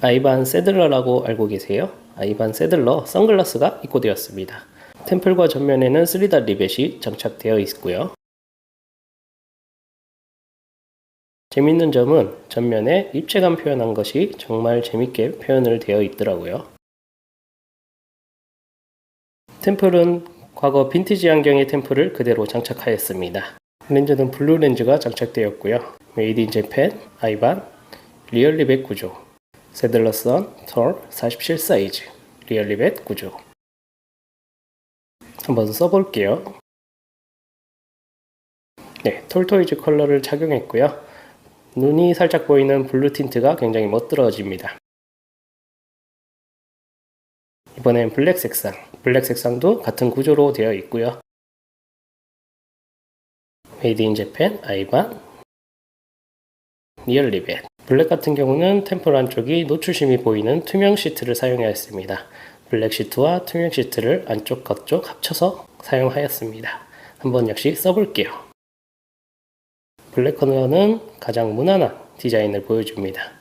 아이반 세들러라고 알고 계세요? 아이반 세들러 선글라스가 입고되었습니다. 템플과 전면에는 3단 리벳이 장착되어 있고요. 재밌는 점은 전면에 입체감 표현한 것이 정말 재밌게 표현을 되어 있더라고요. 템플은 과거 빈티지 안경의 템플을 그대로 장착하였습니다. 렌즈는 블루 렌즈가 장착되었고요. 메이드 인 재팬, 아이반, 리얼리벳 구조, 세들러선 털 47 사이즈, 리얼리벳 구조. 한번 써볼게요. 네, 톨토이즈 컬러를 착용했고요. 눈이 살짝 보이는 블루 틴트가 굉장히 멋들어집니다. 이번엔 블랙 색상, 블랙 색상도 같은 구조로 되어 있고요. 메이드 인 재팬, 아이반, 리얼리벳. 블랙 같은 경우는 템플 안쪽이 노출심이 보이는 투명 시트를 사용하였습니다. 블랙 시트와 투명 시트를 안쪽 겉쪽 합쳐서 사용하였습니다. 한번 역시 써볼게요. 블랙 컬러는 가장 무난한 디자인을 보여줍니다.